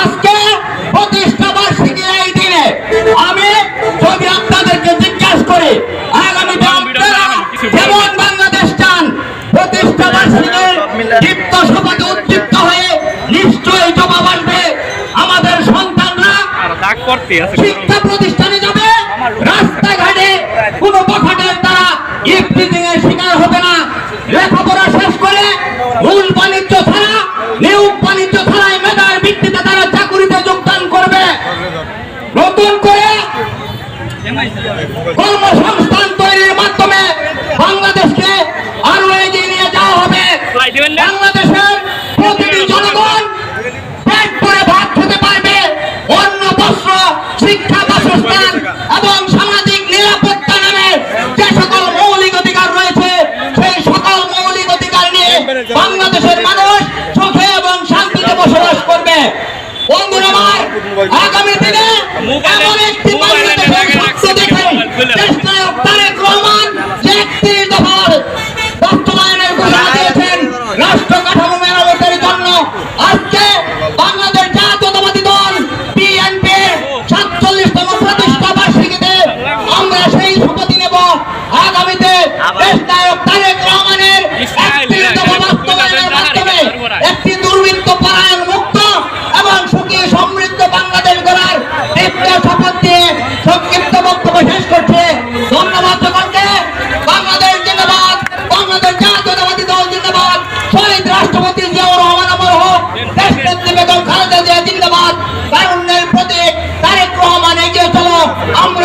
আজকে প্রতিষ্ঠা বার্ষিকী এই দিনে আমি যদি আপনাদেরকে জিজ্ঞাসা করি আগামীতে আপনারা যেমন বাংলাদেশ চান প্রতিষ্ঠা বার্ষিকীর দীপ্ত সভাতে উদ্দীপ্ত হয়ে নিশ্চয়ই জমা আসবে আমাদের সন্তানরা। শিক্ষা প্রতিষ্ঠানে যাবে রাস্তাঘাটে কোনো বখাটের দ্বারা ইফটিজিং এর শিকার হবে না। লেখাপড়া শেষ করে মূল কর্মসংস্থান তৈরির মাধ্যমে বাংলাদেশকে আরও এগিয়ে নিয়ে যাওয়া হবে? বাংলাদেশের প্রতিটি জনগণ পেট ভরে ভাত খেতে পারবে। অন্ন বস্ত্র শিক্ষা বাসস্থান এবং সামাজিক নিরাপত্তা নামে যে সকল মৌলিক অধিকার রয়েছে সেই সকল মৌলিক অধিকার নিয়ে বাংলাদেশের মানুষ সুখে এবং শান্তিতে বসবাস করবে। বন্ধুরা আগামী দিনে এমন একটি আগামীতে দেশ নায়ক তারেক রহমানের একটি দুর্বৃত্ত পরায়ণ মুক্ত এবং সুখী সমৃদ্ধ বাংলাদেশ গড়ার দীপ্ত শপথ দিয়ে সংক্ষিপ্ত বক্তব্য শেষ করছে। ধন্যবাদ সকলকে। বাংলাদেশ জিন্দাবাদ। বাংলাদেশ জাতীয়তাবাদী দল জিন্দাবাদ। শহীদ রাষ্ট্রপতি জিয়াউর রহমান আমর হোক। দেশ নেত্রী বেগম খালেদা জিয়া জিন্দাবাদ। তারুণ্যের প্রতীক তারেক রহমান এগিয়ে চলো। আমরা